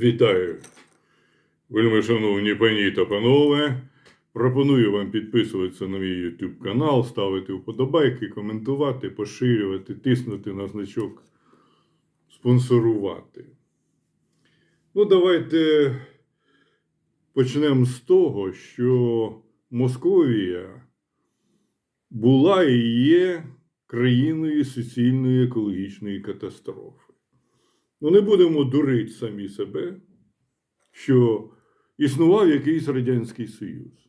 Вітаю, вельми шановні пані та панове. Пропоную вам підписуватися на мій YouTube канал, ставити вподобайки, коментувати, поширювати, тиснути на значок, спонсорувати. Ну, давайте почнемо з того, що Московія була і є країною суцільної екологічної катастрофи. Ну, не будемо дурити самі себе, що існував якийсь Радянський Союз.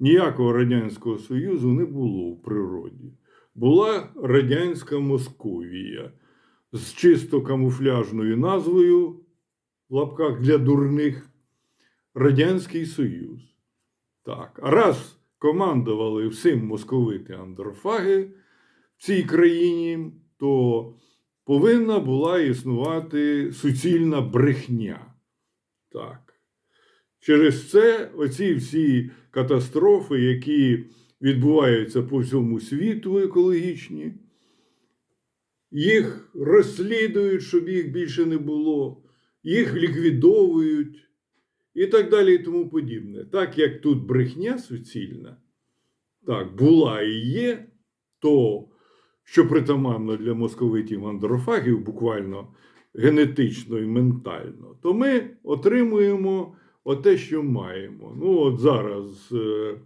Ніякого Радянського Союзу не було в природі. Була радянська Московія з чисто камуфляжною назвою в лапках для дурних Радянський Союз. Так, а раз командували всім московити андрофаги в цій країні, то повинна була існувати суцільна брехня. Так. Через це оці всі катастрофи, які відбуваються по всьому світу екологічні, їх розслідують, щоб їх більше не було, їх ліквідовують і так далі, і тому подібне. Так як тут брехня суцільна, так, була і є, то що притаманно для московитів андрофагів, буквально генетично і ментально, то ми отримуємо оте, що маємо. Ну, от зараз е,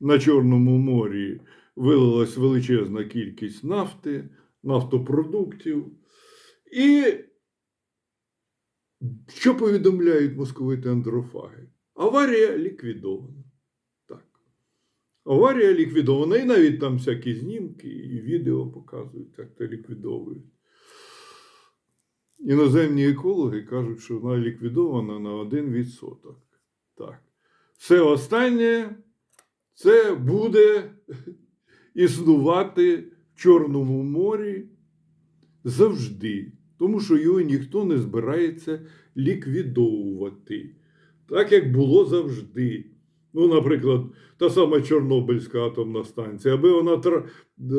на Чорному морі вилилась величезна кількість нафти, нафтопродуктів. І що повідомляють московити андрофаги? Аварія ліквідована. Аварія ліквідована. І навіть там всякі знімки і відео показують, як це ліквідовують. Іноземні екологи кажуть, що вона ліквідована на 1%. Так. Все останнє це буде існувати в Чорному морі завжди, тому що його ніхто не збирається ліквідовувати. Так як було завжди. Ну, наприклад, та сама Чорнобильська атомна станція, аби вона тра... е,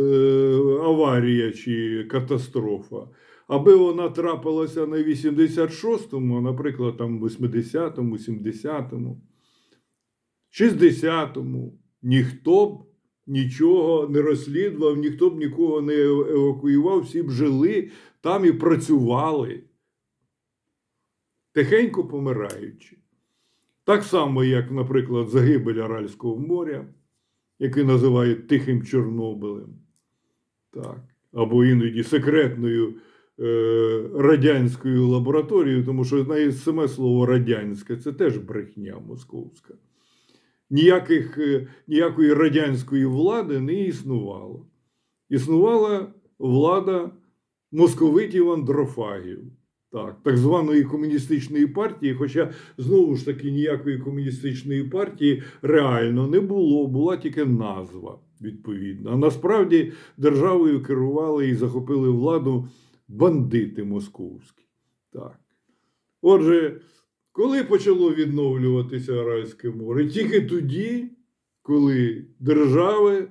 аварія чи катастрофа, аби вона трапилася на 86-му, а, наприклад, там 80-му, 70-му, 60-му, ніхто б нічого не розслідував, ніхто б нікого не евакуював, всі б жили там і працювали, тихенько помираючи. Так само, як, наприклад, загибель Аральського моря, який називають Тихим Чорнобилем, так. або іноді секретною е, радянською лабораторією, тому що навіть саме слово радянське це теж брехня московська. Ніяких, е, ніякої радянської влади не існувало. Існувала влада московитів андрофагів так, так званої комуністичної партії, хоча знову ж таки ніякої комуністичної партії реально не було, була тільки назва відповідна. Насправді державою керували і захопили владу бандити московські. Так. Отже, коли почало відновлюватися Аральське море? Тільки тоді, коли держави,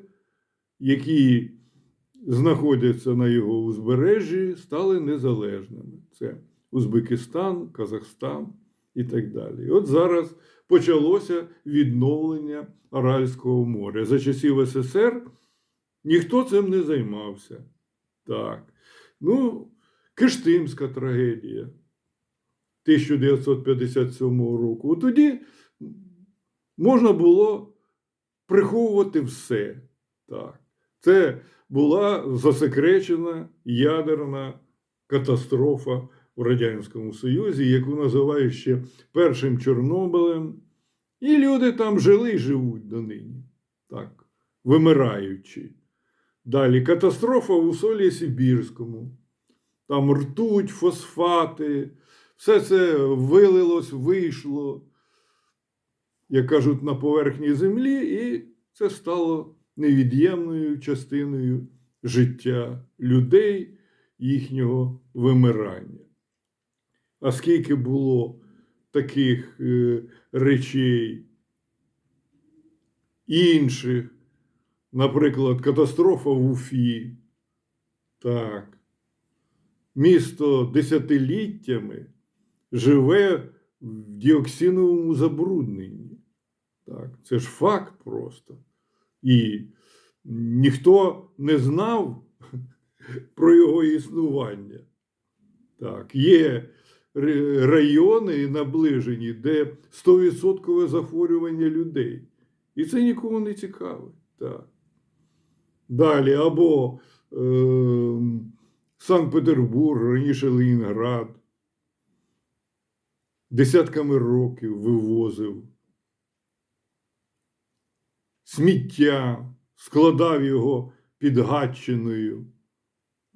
які знаходяться на його узбережжі, стали незалежними. Це Узбекистан, Казахстан і так далі. От зараз почалося відновлення Аральського моря. За часів СССР ніхто цим не займався. Так. Ну, Киштимська трагедія 1957 року. От Тоді можна було приховувати все. Так. Це була засекречена ядерна катастрофа у Радянському Союзі, яку називають ще першим Чорнобилем. І люди там жили і живуть донині, так, вимираючи. Далі катастрофа у солі Сибірському. Там ртуть, фосфати, все це вилилось, вийшло, як кажуть, на поверхні землі, і це стало невід'ємною частиною життя людей, їхнього вимирання. А скільки було таких е, речей інших, наприклад, катастрофа в Уфі, так, місто десятиліттями живе в діоксиновому забрудненні. Так, це ж факт просто. І ніхто не знав про його існування. Так, є райони наближені, де 100% захворювання людей. І це нікому не цікаво. Так. Далі, або е, Санкт-Петербург, раніше Ленінград, десятками років вивозив сміття, складав його під Гатчиною.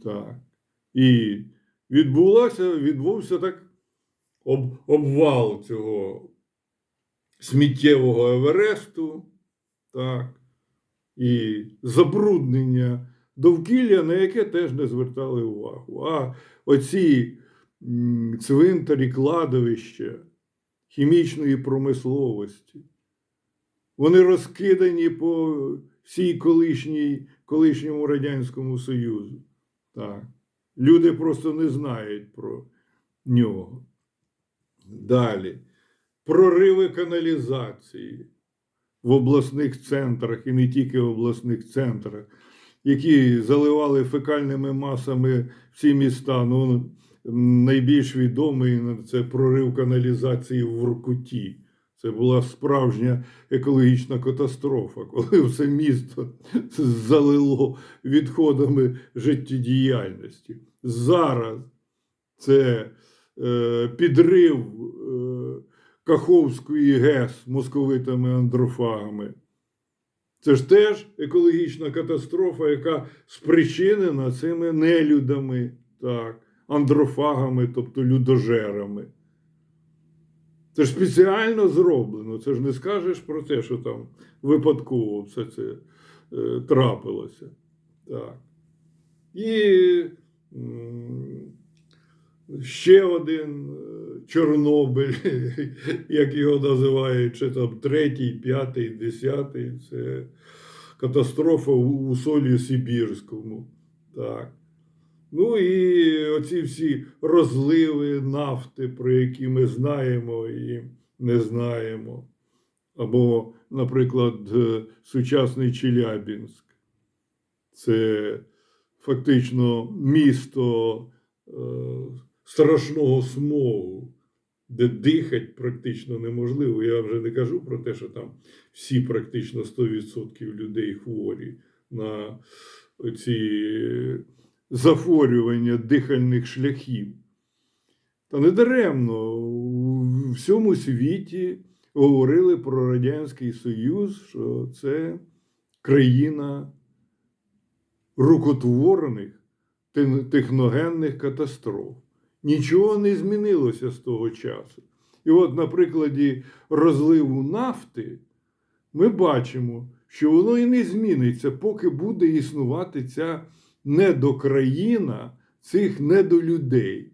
Так. І відбулося, відбувся так об, обвал цього сміттєвого Евересту, так, і забруднення довкілля, на яке теж не звертали увагу. А оці цвинтарі, кладовища хімічної промисловості, вони розкидані по всій колишній, колишньому Радянському Союзу. Так. Люди просто не знають про нього. Далі. Прориви каналізації в обласних центрах і не тільки в обласних центрах, які заливали фекальними масами всі міста. Ну, найбільш відомий ну, це прорив каналізації в Воркуті. Це була справжня екологічна катастрофа, коли все місто залило відходами життєдіяльності. Зараз це е, підрив е, Каховської ГЕС московитими андрофагами. Це ж теж екологічна катастрофа, яка спричинена цими нелюдами, так, андрофагами, тобто людожерами. Це ж спеціально зроблено. Це ж не скажеш про те, що там випадково все це е, трапилося. Так. І ще один е, Чорнобиль, як його називають, чи там третій, п'ятий, десятий. Це катастрофа у, у солі Сибірському. Так. Ну і оці всі розливи нафти, про які ми знаємо і не знаємо. Або, наприклад, е, сучасний Челябінськ. Це фактично місто е, страшного смогу, де дихати практично неможливо. Я вже не кажу про те, що там всі практично 100% людей хворі на ці захворювання дихальних шляхів. Та не даремно у всьому світі говорили про Радянський Союз, що це країна рукотворених техногенних катастроф. Нічого не змінилося з того часу. І от на прикладі розливу нафти ми бачимо, що воно і не зміниться, поки буде існувати ця недокраїна цих недолюдей.